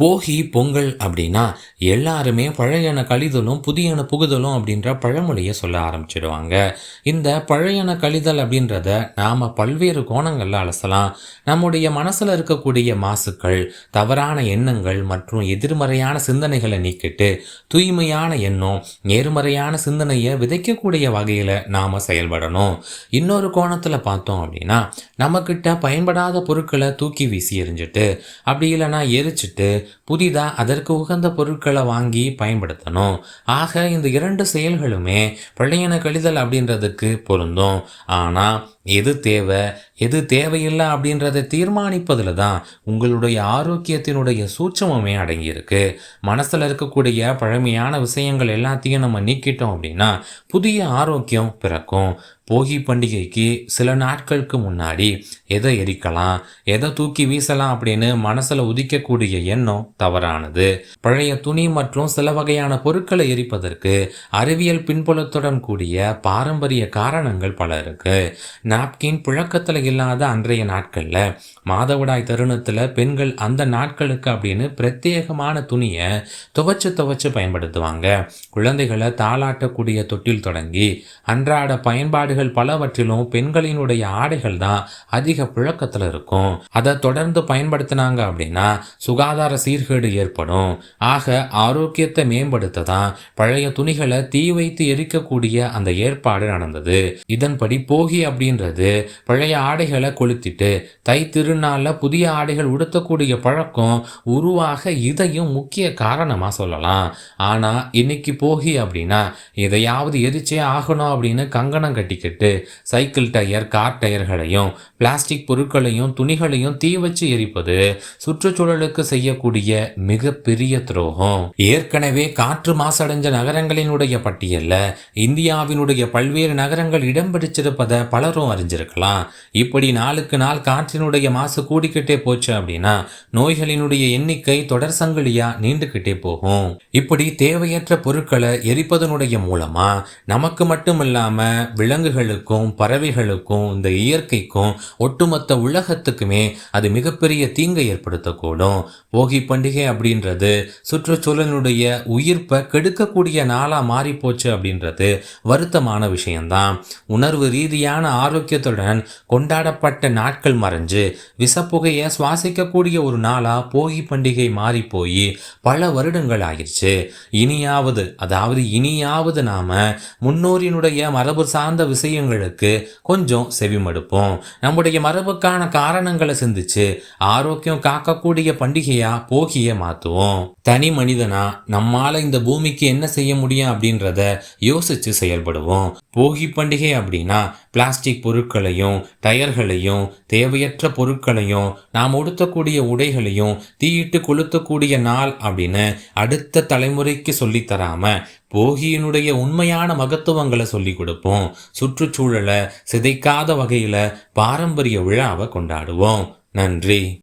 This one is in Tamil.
போகி பொங்கல் அப்படின்னா எல்லாருமே பழையன கழிதலும் புதியன புகுதலும் அப்படின்ற பழமொழியை சொல்ல ஆரம்பிச்சிடுவாங்க. இந்த பழையன கழிதல் அப்படின்றத நாம் பல்வேறு கோணங்களில் அலசலாம். நம்முடைய மனசில் இருக்கக்கூடிய மாசுக்கள் தவறான எண்ணங்கள் மற்றும் எதிர்மறையான சிந்தனைகளை நீக்கிட்டு தூய்மையான எண்ணம் நேர்மறையான சிந்தனையை விதைக்கக்கூடிய வகையில் நாம் செயல்படணும். இன்னொரு கோணத்தில் பார்த்தோம் அப்படின்னா நம்மக்கிட்ட பயன்படாத பொருட்களை தூக்கி வீசி எறிஞ்சிட்டு அப்படி இல்லைன்னா எரிச்சிட்டு புதிதாக அதற்கு உகந்த பொருட்களை வாங்கி பயன்படுத்தணும். ஆக இந்த இரண்டு செயல்களுமே பழையன கழிதல் அப்படின்றதுக்கு பொருந்தும். ஆனால் எது தேவை? எது தேவையில்லை அப்படின்றத தீர்மானிப்பதில் தான் உங்களுடைய ஆரோக்கியத்தினுடைய சூட்சமுமே அடங்கியிருக்கு. மனசில் இருக்கக்கூடிய பழமையான விஷயங்கள் எல்லாத்தையும் நம்ம நீக்கிட்டோம் அப்படின்னா புதிய ஆரோக்கியம் பிறக்கும். போகி பண்டிகைக்கு சில நாட்களுக்கு முன்னாடி எதை எரிக்கலாம் எதை தூக்கி வீசலாம் அப்படின்னு மனசில் உதிக்கக்கூடிய எண்ணம் தவறானது. பழைய துணி மற்றும் சில வகையான பொருட்களை எரிப்பதற்கு அறிவியல் பின்புலத்துடன் கூடிய பாரம்பரிய காரணங்கள் பல இருக்கு. நாப்கின் புழக்கத்தில் இல்லாத அன்றைய நாட்களில் மாதவிடாய் தருணத்தில் பெண்கள் அந்த நாட்களுக்கு அப்படின்னு பிரத்யேகமான துணியை துவைச்சு துவைச்சு பயன்படுத்துவாங்க. குழந்தைகளை தாளாட்டக்கூடிய தொட்டில் தொடங்கி அன்றாட பயன்பாடுகள் பலவற்றிலும் பெண்களினுடைய ஆடைகள் தான் அதிக புழக்கத்தில் இருக்கும். அதை தொடர்ந்து பயன்படுத்தினாங்க அப்படின்னா சுகாதார சீர்கேடு ஏற்படும். ஆக ஆரோக்கியத்தை மேம்படுத்த தான் பழைய துணிகளை தீ வைத்து எரிக்கக்கூடிய அந்த ஏற்பாடு நடந்தது. இதன்படி போகி அப்படின்றது பழைய ஆடைகளை கொளுத்திட்டு தை திருநாளில் புதிய ஆடைகள் உடுத்தக்கூடிய பழக்கம் உருவாக இதையும் முக்கிய காரணமாக சொல்லலாம். ஆனால் இன்னைக்கு போகி அப்படின்னா எதையாவது எரிச்சே ஆகணும் அப்படின்னு கங்கணம் கட்டிக்கிட்டு சைக்கிள் டயர் கார் டயர்களையும் பிளாஸ்டிக் பொருட்களையும் துணிகளையும் தீ வச்சு எரிப்பது சுற்றுச்சூழலுக்கு செய்யக்கூடிய மிகப்பெரிய துரோகம். ஏற்கனவே காற்று மாசடைஞ்ச நகரங்களினுடைய பட்டியலில் இந்தியாவினுடைய பல்வேறு நகரங்கள் இடம் பிடிச்சிருப்பதை பலரும் அறிஞ்சிருக்கலாம். இப்படி நாளுக்கு நாள் காற்றினுடைய மாசு கூடிக்கிட்டே போச்சு அப்படின்னா நோய்களினுடைய எண்ணிக்கை தொடர் சங்கிலியா நீண்டுக்கிட்டே போகும். இப்படி தேவையற்ற பொருட்களை எரிப்பதனுடைய மூலமா நமக்கு மட்டும் இல்லாம விலங்குகளுக்கும் பறவைகளுக்கும் இந்த இயற்கைக்கும் ஒட்டுமொத்த உலகத்துக்குமே அது மிகப்பெரிய தீங்கை ஏற்படுத்தக்கூடும். போகி பண்டிகை அப்படின்றது சுற்றுச்சூழலினுடைய உயிர்ப்பை கெடுக்கக்கூடிய நாளா மாறி போச்சு அப்படின்றது வருத்தமான விஷயம்தான். உணர்வு ரீதியான ஆரோக்கியத்துடன் கொண்டாடப்பட்ட நாட்கள் மறைஞ்சு விஷப்புகையை சுவாசிக்கக்கூடிய ஒரு நாளா போகி பண்டிகை மாறி போய் பல வருடங்கள் ஆயிடுச்சு இனியாவது அதாவது இனியாவது நாம முன்னோரினுடைய மரபு சார்ந்த விஷயங்களுக்கு கொஞ்சம் செவிமடுப்போம். நம்முடைய மரபுக்கான காரணங்களை சிந்திச்சு ஆரோக்கியம் காக்கக்கூடிய பண்டிகையா போகிய மாத்துவோம். தனி மனிதனா நம்மால இந்த பூமிக்கு என்ன செய்ய முடியும் அப்படின்றத யோசிச்சு செயல்படுவோம். போகி பண்டிகை அப்படின்னா பிளாஸ்டிக் பொருட்களையும் டயர்களையும் தேவையற்ற பொருட்களையும் நாம் உடுத்தக்கூடிய உடைகளையும் தீயிட்டு கொளுத்தக்கூடிய நாள் அப்படின்னு அடுத்த தலைமுறைக்கு சொல்லித்தராம போகியினுடைய உண்மையான மகத்துவங்களை சொல்லி கொடுப்போம். சுற்றுச்சூழலை சிதைக்காத வகையில் பாரம்பரிய விழாவை கொண்டாடுவோம். நன்றி.